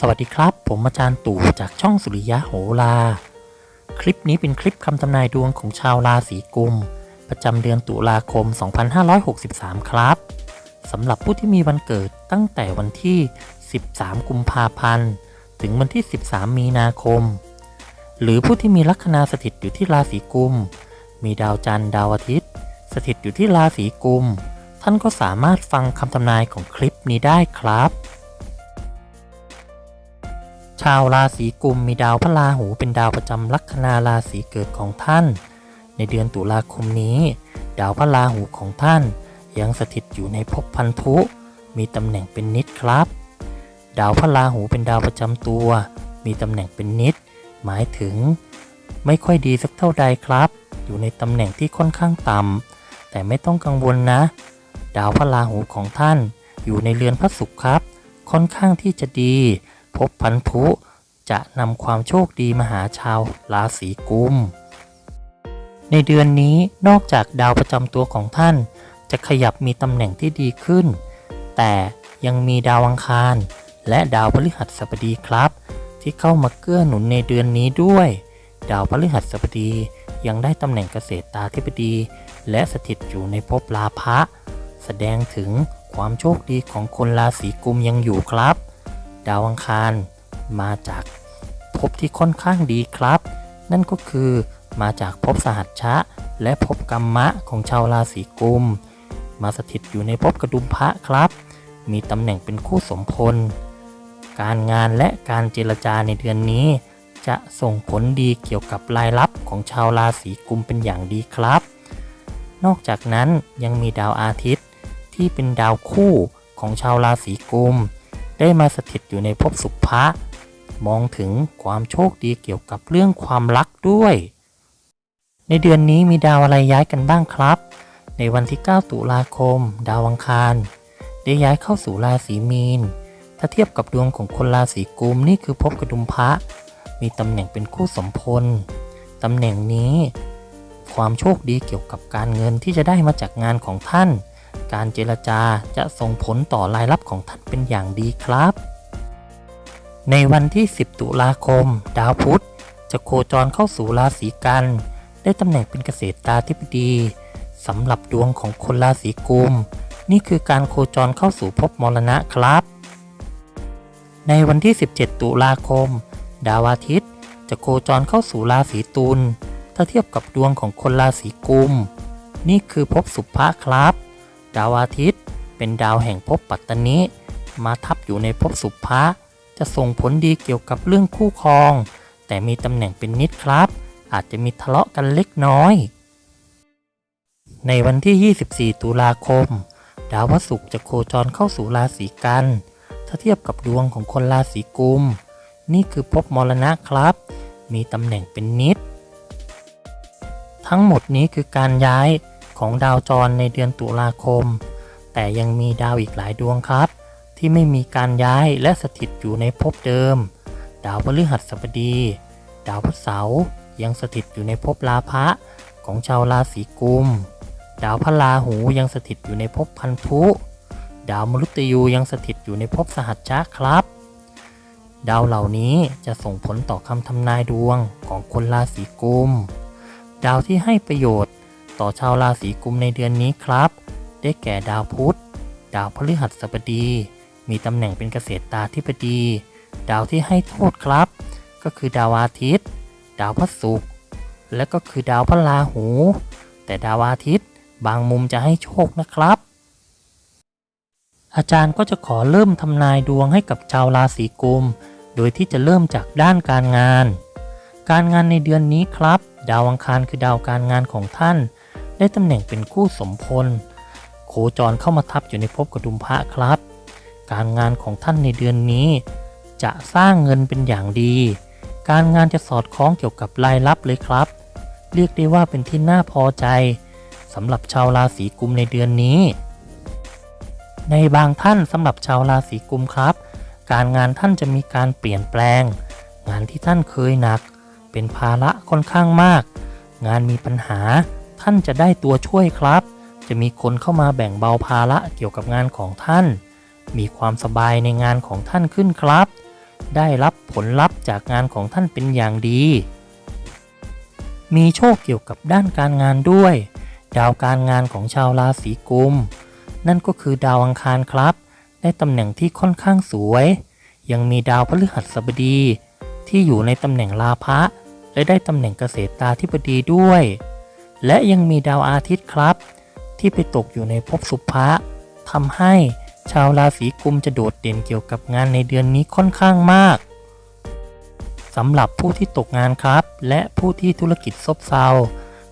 สวัสดีครับ ผมอาจารย์ตู่จากช่องสุริยะโหรา คลิปนี้เป็นคลิปคำทำนายดวงของชาวราศีกุม ประจำเดือนตุลาคม 2563 ครับสำหรับผู้ที่มีวันเกิดตั้งแต่วันที่ 13 กุมภาพันธ์ ถึงวันที่ 13 มีนาคม หรือผู้ที่มีลัคนาสถิตอยู่ที่ราศีกุม มีดาวจันทร์ดาวอาทิตย์ สถิตอยู่ที่ราศีกุม ท่านก็สามารถฟังคำทำนายของคลิปนี้ได้ครับ ชาวราศีกุมมีดาวพระราหูเป็นดาวประจำลัคนาราศีเกิดของท่าน ในเดือนตุลาคมนี้ ดาวพระราหูของท่าน ยังสถิตอยู่ในภพพันธุ มีตำแหน่งเป็นนิดครับ ดาวพระราหูเป็นดาวประจำตัว มีตำแหน่งเป็นนิด หมายถึง ไม่ค่อยดีสักเท่าใดครับ อยู่ในตำแหน่งที่ค่อนข้างต่ำแต่ไม่ต้องกังวลนะ ดาวพระราหูของท่าน อยู่ในเรือนพระศุกร์ครับ ค่อนข้างที่จะดี พบพันธุ จะนำความโชคดีมาหาชาวราศีกุม ในเดือนนี้นอกจากดาวประจำตัวของท่าน จะขยับมีตำแหน่งที่ดีขึ้น แต่ยังมีดาวอังคาร และดาวพฤหัสบดีครับ ที่เข้ามาเกื้อหนุนในเดือนนี้ด้วย ดาวพฤหัสบดียังได้ตำแหน่งเกษตรตาธิบดี และสถิตอยู่ในภพลาภะแสดงถึงความโชคดีของคนราศีกุมยังอยู่ครับ ดาวอังคารมาจากภพที่ค่อนข้างดีครับ นั่นก็คือมาจากภพสหัชชะ และภพกัมมะของชาวราศีกุม มาสถิตอยู่ในภพกระดุมพระครับ มีตำแหน่งเป็นคู่สมพล การงานและการเจรจาในเดือนนี้ จะส่งผลดีเกี่ยวกับรายรับของชาวราศีกุมเป็นอย่างดีครับ นอกจากนั้นยังมีดาวอาทิตย์ที่เป็นดาวคู่ของชาวราศีกุม ได้มาสถิตอยู่ในภพสุภะมองถึงความโชคดีเกี่ยวกับเรื่องความรักด้วย ในเดือนนี้มีดาวอะไรย้ายกันบ้างครับ ในวันที่ 9 ตุลาคม ดาวอังคาร ได้ย้ายเข้าสู่ราศีมีน ถ้าเทียบกับดวงของคนราศีกุมนี่คือภพกระดุมพระ มีตำแหน่งเป็นคู่สมพลตำแหน่งนี้ ความโชคดีเกี่ยวกับการเงินที่จะได้มาจากงานของท่าน การเจรจาจะส่งผลต่อรายรับของท่านเป็นอย่างดีครับ ในวันที่ 10 ตุลาคม ดาวพุธจะโคจรเข้าสู่ราศีกัน ได้ตำแหน่งเป็นเกษตรตาธิบดีสำหรับดวงของคนราศีกุม นี่คือการโคจรเข้าสู่ภพมรณะครับ ในวันที่ 17 ตุลาคม ดาวอาทิตย์จะโคจรเข้าสู่ราศีตุลถ้าเทียบกับดวงของคนราศีกุม นี่คือภพสุภะครับ ดาวอาทิตย์ เป็นดาวแห่งภพปัตตนิ มาทับอยู่ในภพสุภะจะส่งผลดีเกี่ยวกับเรื่องคู่ครอง แต่มีตำแหน่งเป็นนิดครับ อาจจะมีทะเลาะกันเล็กน้อย ในวันที่ 24 ตุลาคม ดาวพฤหัสจะโคจรเข้าสู่ราศีกัน ถ้าเทียบกับดวงของคนราศีกุม นี่คือภพมรณะครับ มีตำแหน่งเป็นนิด ทั้งหมดนี้คือการย้าย ของดาวจรในเดือนตุลาคม แต่ยังมีดาวอีกหลายดวงครับ ที่ไม่มีการย้ายและสถิตอยู่ในภพเดิม ดาวพฤหัสบดี ดาวพฤหัสเสาร์ยังสถิตอยู่ในภพลาภะของชาวราศีกุม ดาวพระราหูยังสถิตอยู่ในภพพันธุ ดาวมฤตยูยังสถิตอยู่ในภพสหัชชะครับ ดาวเหล่านี้จะส่งผลต่อคำทำนายดวงของคนราศีกุม ดาวที่ให้ประโยชน์ ต่อชาวราศีกุมในเดือนนี้ครับ ได้แก่ดาวพุธ ดาวพฤหัสบดี มีตำแหน่งเป็นเกษตรตาธิบดี ดาวที่ให้โทษครับ ก็คือดาวอาทิตย์ ดาวพระศุกร์ และก็คือดาวพระราหู แต่ดาวอาทิตย์บางมุมจะให้โชคนะครับ อาจารย์ก็จะขอเริ่มทำนายดวงให้กับชาวราศีกุม โดยที่จะเริ่มจากด้านการงาน การงานในเดือนนี้ครับ ดาวอังคารคือดาวการงานของท่าน ได้ตำแหน่งเป็นคู่สมพล โคจรเข้ามาทับอยู่ในภพกระดุมพระครับ การงานของท่านในเดือนนี้ จะสร้างเงินเป็นอย่างดี การงานจะสอดคล้องเกี่ยวกับรายรับเลยครับ เรียกได้ว่าเป็นที่น่าพอใจสำหรับชาวราศีกุมในเดือนนี้ ในบางท่านสำหรับชาวราศีกุมครับ การงานท่านจะมีการเปลี่ยนแปลง งานที่ท่านเคยหนัก เป็นภาระค่อนข้างมาก งานมีปัญหา ท่านจะได้ตัวช่วยครับ จะมีคนเข้ามาแบ่งเบาภาระเกี่ยวกับงานของท่าน มีความสบายในงานของท่านขึ้นครับ ได้รับผลลัพธ์จากงานของท่านเป็นอย่างดี มีโชคเกี่ยวกับด้านการงานด้วย ดาวการงานของชาวราศีกุม นั่นก็คือดาวอังคารครับ ได้ตำแหน่งที่ค่อนข้างสวย ยังมีดาวพฤหัสบดี ที่อยู่ในตำแหน่งลาภะและได้ตำแหน่งเกษตราธิบดีด้วย และยังมีดาวอาทิตย์ครับ ที่ไปตกอยู่ในภพสุภะทำให้ชาวราศีกุมจะโดดเด่นเกี่ยวกับงานในเดือนนี้ค่อนข้างมากสำหรับผู้ที่ตกงานครับ และผู้ที่ธุรกิจซบเซา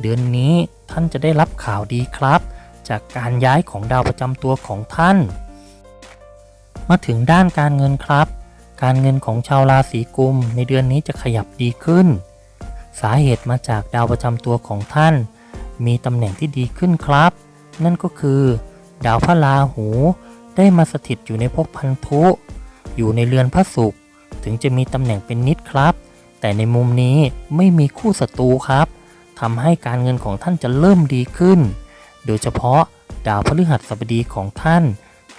เดือนนี้ท่านจะได้รับข่าวดีครับ จากการย้ายของดาวประจำตัวของท่าน มาถึงด้านการเงินครับ การเงินของชาวราศีกุมในเดือนนี้จะขยับดีขึ้น สาเหตุมาจากดาวประจำตัวของท่าน มีตำแหน่งที่ดีขึ้นครับ นั่นก็คือ ดาวพระราหูได้มาสถิตอยู่ในภพพันธุ อยู่ในเรือนพระศุกร์ถึงจะมีตำแหน่งเป็นนิดครับ แต่ในมุมนี้ไม่มีคู่ศัตรูครับทำให้การเงินของท่านจะเริ่มดีขึ้น โดยเฉพาะดาวพฤหัสบดีของท่าน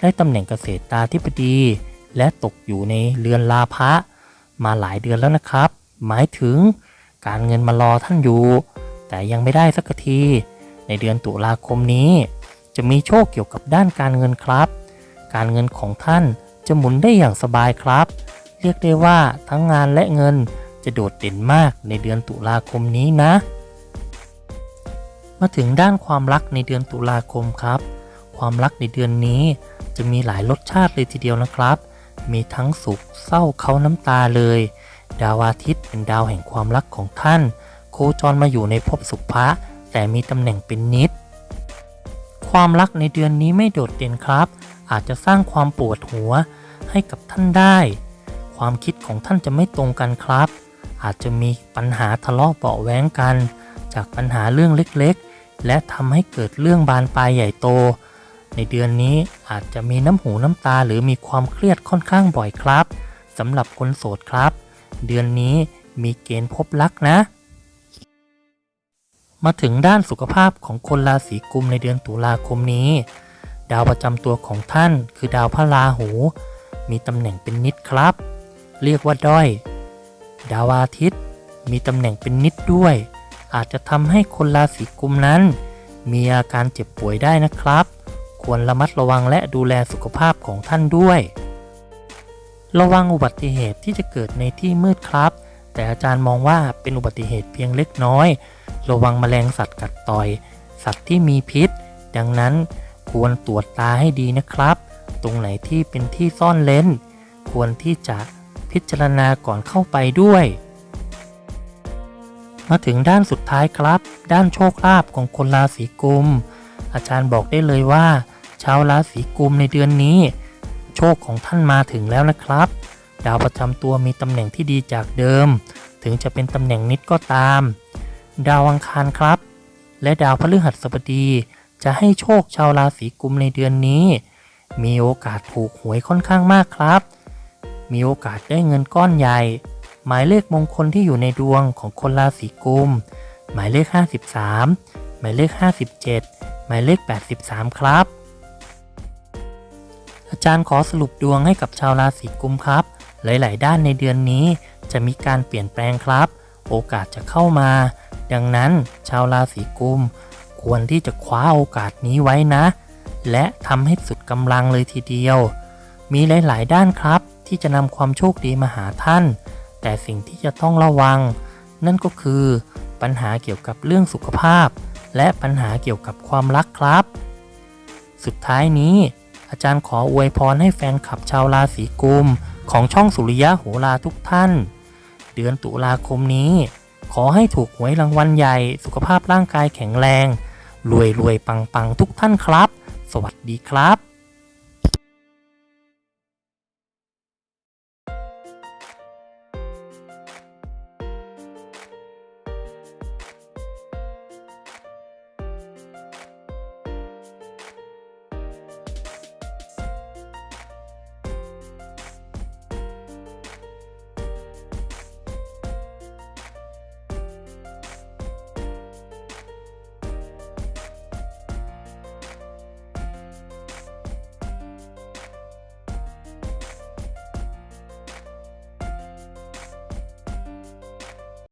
ได้ตำแหน่งเกษตรตาธิบดี และตกอยู่ในเรือนลาภะมาหลายเดือนแล้วนะครับ หมายถึงการเงินมารอท่านอยู่ แต่ยังไม่ได้สักที ในเดือนตุลาคมนี้ จะมีโชคเกี่ยวกับด้านการเงินครับ การเงินของท่านจะหมุนได้อย่างสบายครับ เรียกได้ว่าทั้งงานและเงินจะโดดเด่นมากในเดือนตุลาคมนี้นะ มาถึงด้านความรักในเดือนตุลาคมครับ ความรักในเดือนนี้จะมีหลายรสชาติเลยทีเดียวนะครับ มีทั้งสุขเศร้าเขาน้ำตาเลย ดาวอาทิตย์เป็นดาวแห่งความรักของท่าน โคจรมาอยู่ในภพสุภะแต่มีตำแหน่งเป็นนิด ความรักในเดือนนี้ไม่โดดเด่นครับ อาจจะสร้างความปวดหัวให้กับท่านได้ ความคิดของท่านจะไม่ตรงกันครับ อาจจะมีปัญหาทะเลาะเบาะแว้งกัน จากปัญหาเรื่องเล็กๆ และทำให้เกิดเรื่องบานปลายใหญ่โต ในเดือนนี้อาจจะมีน้ำหูน้ำตาหรือมีความเครียดค่อนข้างบ่อยครับสำหรับคนโสดครับ เดือนนี้มีเกณฑ์พบรักนะ มาถึงด้านสุขภาพของคนราศีกุมในเดือนตุลาคมนี้ ดาวประจำตัวของท่านคือดาวพระราหู มีตำแหน่งเป็นนิดครับ เรียกว่าด้อย ดาวอาทิตย์ มีตำแหน่งเป็นนิดด้วย อาจจะทำให้คนราศีกุมนั้น มีอาการเจ็บป่วยได้นะครับ ควรระมัดระวังและดูแลสุขภาพของท่านด้วย ระวังอุบัติเหตุที่จะเกิดในที่มืดครับ แต่อาจารย์มองว่าเป็นอุบัติเหตุเพียงเล็กน้อย ระวังแมลงสัตว์กัดต่อย สัตว์ที่มีพิษ ดังนั้นควรตรวจตาให้ดีนะครับ ตรงไหนที่เป็นที่ซ่อนเลนควรที่จะพิจารณาก่อนเข้าไปด้วย มาถึงด้านสุดท้ายครับ ด้านโชคลาภของคนราศีกุม อาจารย์บอกได้เลยว่า ชาวราศีกุมในเดือนนี้ โชคของท่านมาถึงแล้วนะครับ ดาวประจำตัวมีตำแหน่งที่ดีจากเดิม ถึงจะเป็นตำแหน่งนิดก็ตาม ดาวอังคารครับ และดาวพฤหัสบดีจะให้โชคชาวราศีกุมในเดือนนี้ มีโอกาสถูกหวยค่อนข้างมากครับ มีโอกาสได้เงินก้อนใหญ่ หมายเลขมงคลที่อยู่ในดวงของคนราศีกุม หมายเลข 53 หมายเลข 57 หมายเลข 83 ครับ อาจารย์ขอสรุปดวงให้กับชาวราศีกุมครับ หลาย ๆ ด้านในเดือนนี้จะมีการเปลี่ยนแปลงครับ โอกาสจะเข้ามา ดังนั้นชาวราศีกุมควรที่จะคว้าโอกาสนี้ไว้นะ และทำให้สุดกำลังเลยทีเดียว มีหลาย ๆ ด้านครับที่จะนำความโชคดีมาหาท่าน แต่สิ่งที่จะต้องระวัง นั่นก็คือ ปัญหาเกี่ยวกับเรื่องสุขภาพ และปัญหาเกี่ยวกับความรักครับ สุดท้ายนี้ อาจารย์ขออวยพรให้แฟนคลับชาวราศีกุมของช่องสุริยะโหราทุกท่าน เดือนตุลาคมนี้ ขอให้ถูกหวยรางวัลใหญ่ สุขภาพร่างกายแข็งแรง รวยรวยปังปังทุกท่านครับ สวัสดีครับ